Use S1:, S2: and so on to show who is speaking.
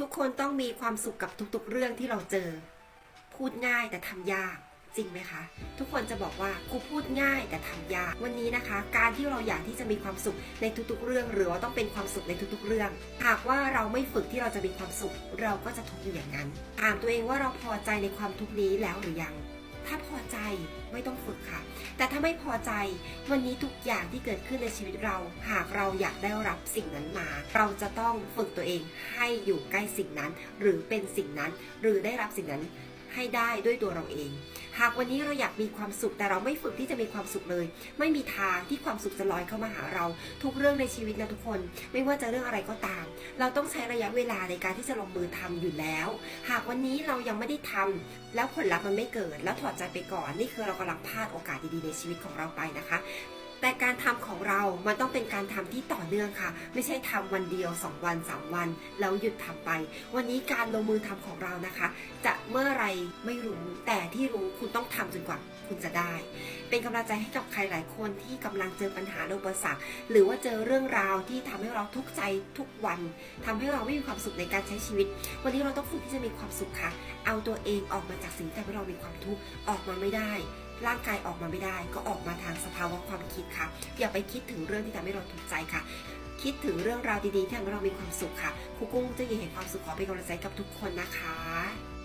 S1: ทุกคนต้องมีความสุขกับทุกๆ เรื่องที่เราเจอ พูดง่ายแต่ทำยากจริงไหมคะ ทุกคนจะบอกว่ากูพูดง่ายแต่ทำยาก วันนี้นะคะ การที่เราอยากที่จะมีความสุขในทุกๆ เรื่อง หรือว่าต้องเป็นความสุขในทุกๆ เรื่อง หากว่าเราไม่ฝึกที่เราจะมีความสุข เราก็จะทุกข์อยู่อย่างนั้นถามตัวเองว่าเราพอใจในความทุกข์นี้แล้วหรือยัง ถ้าพอ ไม่ต้องฝึกค่ะ แต่ถ้าไม่พอใจวันนี้ทุกอย่างที่เกิดขึ้นในชีวิตเรา หากเราอยากได้รับสิ่งนั้นมา เราจะต้องฝึกตัวเองให้อยู่ใกล้สิ่งนั้น หรือเป็นสิ่งนั้น หรือได้รับสิ่งนั้น ให้ได้ด้วยตัวเราเอง หากวันนี้เราอยากมีความสุขแต่เราไม่ฝึกที่จะมีความสุขเลย ไม่มีทางที่ความสุขจะลอยเข้ามาหาเรา ทุกเรื่องในชีวิตนะทุกคน ไม่ว่าจะเรื่องอะไรก็ตาม เราต้องใช้ระยะเวลาในการที่จะลงมือทำอยู่แล้ว หากวันนี้เรายังไม่ได้ทำแล้วผลลัพธ์มันไม่เกิด แล้วถอดใจไปก่อน นี่คือเรากำลังพลาดโอกาสดีๆในชีวิตของเราไปนะคะ แต่การทำของเรา มันต้องเป็นการทำที่ต่อเนื่องค่ะ ไม่ใช่ทำวันเดียว 2 วัน 3 วัน แล้วหยุดทำไป วันนี้การลงมือทำของเรานะคะ จะเมื่อไรไม่รู้ แต่ที่รู้คุณต้องทำจนกว่าคุณจะได้ เป็นกำลังใจให้กับใครหลายคนที่กำลังเจอปัญหาอุปสรรคหรือว่าเจอเรื่องราวที่ทำให้เราทุกข์ใจทุกวันทำให้เราไม่มีความสุขในการใช้ชีวิต วันนี้เราต้องฝึกที่จะมีความสุขค่ะ เอาตัวเองออกมาจากสิ่งที่ทำให้เรามีความทุกข์ออกมาไม่ได้ ร่างกายออกมาไม่ได้ ก็ออกมาทางสภาวะความคิดค่ะ อย่าไปคิดถึงเรื่องที่ทำให้เราทุกข์ใจค่ะ คิดถึงเรื่องราวดีๆที่ทำให้เรามีความสุขค่ะครูกุ้งจะยินเห็นความสุขขอเป็นกำลังใจกับทุกคนนะคะ